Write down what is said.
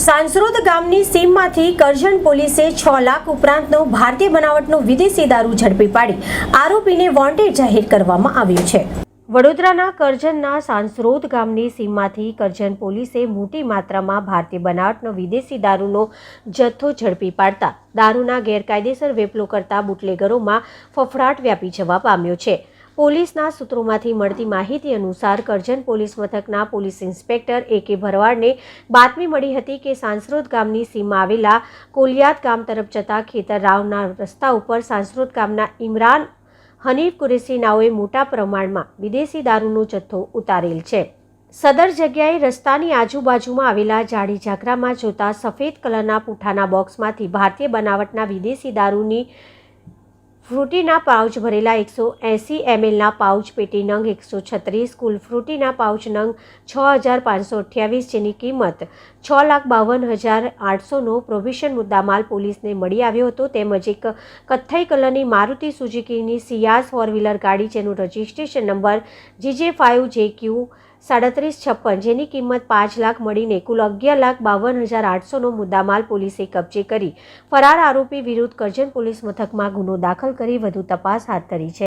સાંસરોદ ગામની સીમમાંથી કરજણ પોલીસે છ લાખ ઉપરાંતનો ભારતીય બનાવટનો વિદેશી દારૂ ઝડપી પાડી. આરોપીને વોન્ટેડ જાહેર કરવામાં આવ્યો છે. વડોદરાના કરજણના સાંસરોદ ગામની સીમમાંથી કરજણ પોલીસે મોટી માત્રામાં ભારતીય બનાવટનો વિદેશી દારૂનો જથ્થો ઝડપી પાડતા. દારૂના ગેરકાયદેસર વેપલો કરતા બુટલેગરોમાં ફફડાટ વ્યાપી જવા પામ્યો છે. પોલીસના સૂત્રોમાંથી મળતી માહિતી અનુસાર કરજણ પોલીસ મથકના પોલીસ ઇન્સ્પેક્ટર એ કે ભરવાડને બાતમી મળી હતી કે સાંસરોદ ગામની સીમમાં આવેલા કોલિયાદ ગામ તરફ જતા ખેતર રાવના રસ્તા ઉપર સાંસરોદ ગામના ઇમરાન હનીફ કુરેશીનાઓએ મોટા પ્રમાણમાં વિદેશી દારૂનો જથ્થો ઉતારેલ છે. સદર જગ્યાએ રસ્તાની આજુબાજુમાં આવેલા જાડી ઝાકરામાં જોતા સફેદ કલરના પૂઠાના બોક્સમાંથી ભારતીય બનાવટના વિદેશી દારૂની ફ્રૂટીના પાઉચ ભરેલા એકસો એંસી એમએલના પાઉચ પેટી નંગ એકસો છત્રીસ, કુલ ફ્રૂટીના પાઉચ નંગ છ હજાર પાંચસો અઠ્યાવીસ જેની કિંમત છ લાખ બાવન હજાર આઠસોનો પ્રોવિશન મુદ્દામાલ પોલીસને મળી આવ્યો હતો. તેમજ એક કથ્થઈ કલરની મારુતિ સુઝુકીની સિયાઝ ફોર વ્હીલર ગાડી જેનું registration number GJ five J Q સાડત્રીસ છપ્પન, જેની કિંમત પાંચ લાખ મળીને કુલ અગિયાર લાખ બાવન હજાર આઠસોનો મુદ્દામાલ પોલીસે કબજે કરી. ફરાર આરોપી વિરુદ્ધ કરજણ પોલીસ મથકમાં ગુનો દાખલ કરી વધુ તપાસ હાથ ધરી છે.